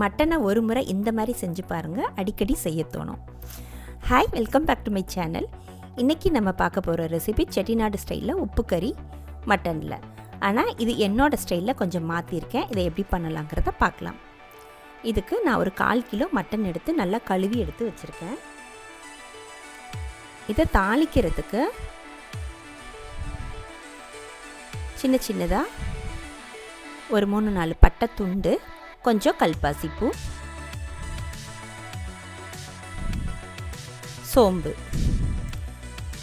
மட்டனை ஒரு முறை இந்த மாதிரி செஞ்சு பாருங்கள் அடிக்கடி செய்ய தோணும். Hi welcome back to my channel இன்றைக்கி நம்ம பார்க்க போகிற ரெசிபி செட்டிநாடு ஸ்டைலில் உப்பு கறி மட்டனில் ஆனால் இது என்னோடய ஸ்டைலில் கொஞ்சம் மாற்றிருக்கேன் இதை எப்படி பண்ணலாங்கிறத பார்க்கலாம். இதுக்கு நான் ஒரு கால் கிலோ மட்டன் எடுத்து நல்லா கழுவி எடுத்து வச்சுருக்கேன். இதை தாளிக்கிறதுக்கு சின்ன சின்னதாக ஒரு மூணு நாலு பட்டை துண்டு கொஞ்சம் கல்பாசிப்பூ சோம்பு.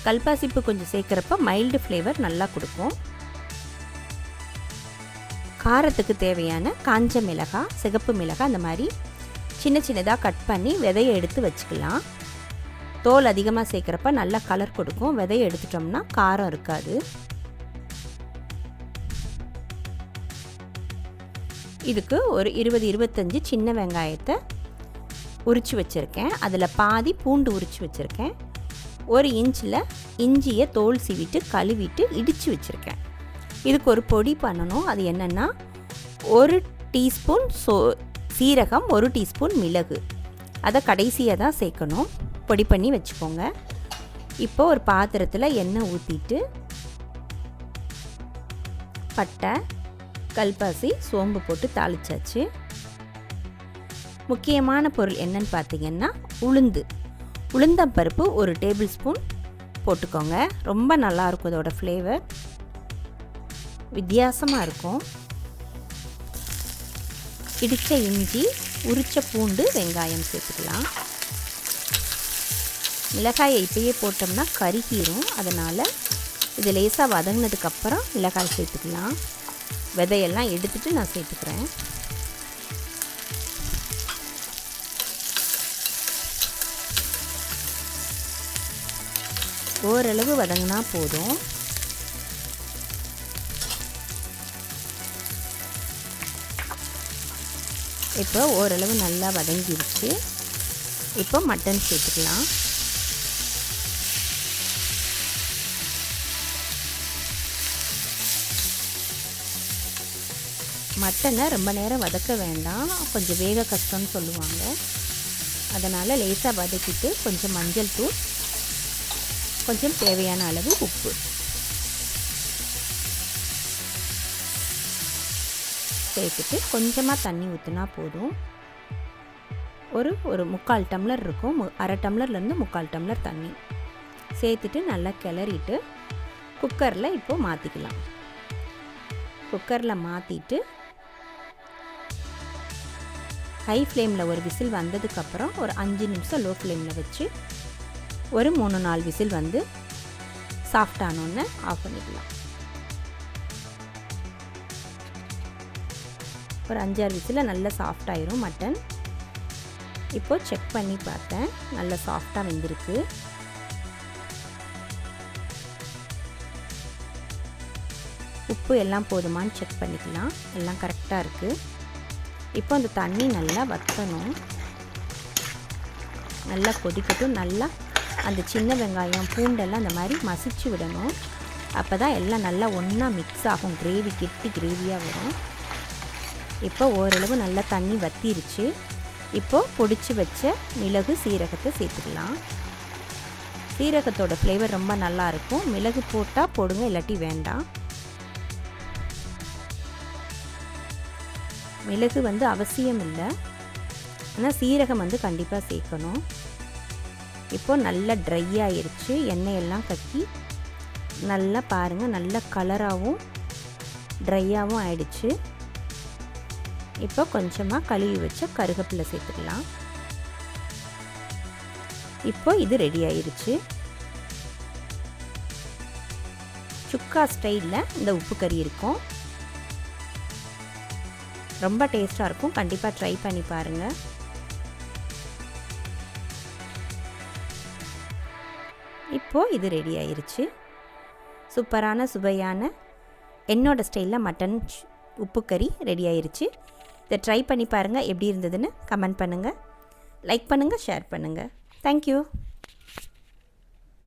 கல்பாசிப்பு கொஞ்சம் சேர்க்குறப்ப மைல்டு ஃப்ளேவர் நல்லா கொடுக்கும். காரத்துக்கு தேவையான காஞ்ச மிளகாய் சிகப்பு மிளகாய் அந்த மாதிரி சின்ன சின்னதாக கட் பண்ணி விதையை எடுத்து வச்சுக்கலாம். தோல் அதிகமாக சேர்க்குறப்ப நல்லா கலர் கொடுக்கும். விதையை எடுத்துட்டோம்னா காரம் இருக்காது. இதுக்கு ஒரு இருபது இருபத்தஞ்சி சின்ன வெங்காயத்தை உரித்து வச்சுருக்கேன். அதில் பாதி பூண்டு உரித்து வச்சுருக்கேன். ஒரு இன்ச்சில் இஞ்சியை தோல் சீவிட்டு கழுவிட்டு இடித்து வச்சுருக்கேன். இதுக்கு ஒரு பொடி பண்ணணும். அது என்னென்னா ஒரு டீஸ்பூன் சோ சீரகம் ஒரு டீஸ்பூன் மிளகு. அதை கடைசியாக தான் சேர்க்கணும். பொடி பண்ணி வச்சுக்கோங்க. இப்போ ஒரு பாத்திரத்தில் எண்ணெய் ஊற்றிட்டு பட்டை கல்பாசி சோம்பு போட்டு தாளிச்சாச்சு. முக்கியமான பொருள் என்னன்னு பார்த்தீங்கன்னா உளுந்து. உளுந்தம்பருப்பு ஒரு டேபிள் ஸ்பூன் போட்டுக்கோங்க. ரொம்ப நல்லாயிருக்கும் இதோட ஃப்ளேவர் வித்தியாசமாக இருக்கும். இடித்த இஞ்சி உரித்த பூண்டு வெங்காயம் சேர்த்துக்கலாம். மிளகாயை இப்பயே போட்டோம்னா கருகிரும். அதனால் இது லேசாக வதங்கினதுக்கப்புறம் மிளகாய் சேர்த்துக்கலாம். விதையெல்லாம் எடுத்துட்டு நான் சேர்த்துக்கிறேன். ஓரளவு வதங்கினா போதும். இப்போ ஓரளவு நல்லா வதங்கிருச்சு. இப்போ மட்டன் சேர்த்துக்கலாம். மட்டனை ரொம்ப நேரம் வதக்க வேண்டாம். கொஞ்சம் வேக கஷ்டம்னு சொல்லுவாங்க. அதனால் லேசாக வதக்கிட்டு கொஞ்சம் மஞ்சள் தூள் கொஞ்சம் தேவையான அளவு உப்பு. சேர்த்துட்டு கொஞ்சமாக தண்ணி ஊற்றினா போதும். ஒரு ஒரு முக்கால் டம்ளர் இருக்கும். அரை டம்ளர்லேருந்து முக்கால் டம்ளர் தண்ணி. சேர்த்துட்டு நல்லா கிளறிட்டு குக்கரில் இப்போது மாற்றிக்கலாம் குக்கரில் மாற்றிட்டு ஹை ஃப்ளேமில் ஒரு விசில் வந்ததுக்கப்புறம் ஒரு அஞ்சு நிமிஷம் லோ ஃப்ளேமில் வச்சு ஒரு மூணு நாலு விசில் வந்து சாஃப்டானோன்னு ஆஃப் பண்ணிக்கலாம் ஒரு அஞ்சாறு விசில் நல்லா சாஃப்டாயிரும் மட்டன் இப்போது செக் பண்ணி பார்த்தேன். நல்லா சாஃப்டாக வெந்திருக்கு. உப்பு எல்லாம் போதுமான்னு செக் பண்ணிக்கலாம். எல்லாம் கரெக்டாக இருக்குது இப்போ அந்த தண்ணி நல்லா வற்றணும் நல்லா கொதிக்கட்டும். நல்லா அந்த சின்ன வெங்காயம் பூண்டெல்லாம் அந்த மாதிரி மசிச்சு விடணும். அப்போ தான் எல்லாம் நல்லா ஒன்றா மிக்ஸ் ஆகும். கிரேவி கெட்டி கிரேவியாக வரும். இப்போ ஓரளவு நல்லா தண்ணி வத்திருச்சு. இப்போது பொடிச்சு வச்ச மிளகு சீரகத்தை சேர்த்துக்கலாம். சீரகத்தோட ஃப்ளேவர் ரொம்ப நல்லாயிருக்கும் மிளகு போட்டால் போடுங்க இல்லாட்டி வேண்டாம். மிளகு வந்து அவசியம் இல்லை ஆனால் சீரகம் வந்து கண்டிப்பாக சேர்க்கணும். இப்போ நல்லா ட்ரை ஆயிடுச்சு எண்ணெயெல்லாம் கட்டி நல்லா பாருங்கள் நல்ல கலராகவும் ட்ரையாகவும் ஆயிடுச்சு. இப்போ கொஞ்சமாக கழுவி வச்ச கருகப்பில் சேர்த்துக்கலாம். இப்போ இது ரெடி ஆயிடுச்சு சுக்கா ஸ்டைலில் இந்த உப்பு கறி இருக்கும். ரொம்ப டேஸ்ட்டாக இருக்கும். கண்டிப்பாக ட்ரை பண்ணி பாருங்கள் இப்போது இது ரெடி ஆயிருச்சு. சூப்பரான சுவையான என்னோடய ஸ்டைலில் மட்டன் உப்பு கறி ரெடி ஆயிருச்சு. இதை ட்ரை பண்ணி பாருங்கள் எப்படி இருந்ததுன்னு கமெண்ட் பண்ணுங்கள் லைக் பண்ணுங்கள் ஷேர் பண்ணுங்கள் தேங்க்யூ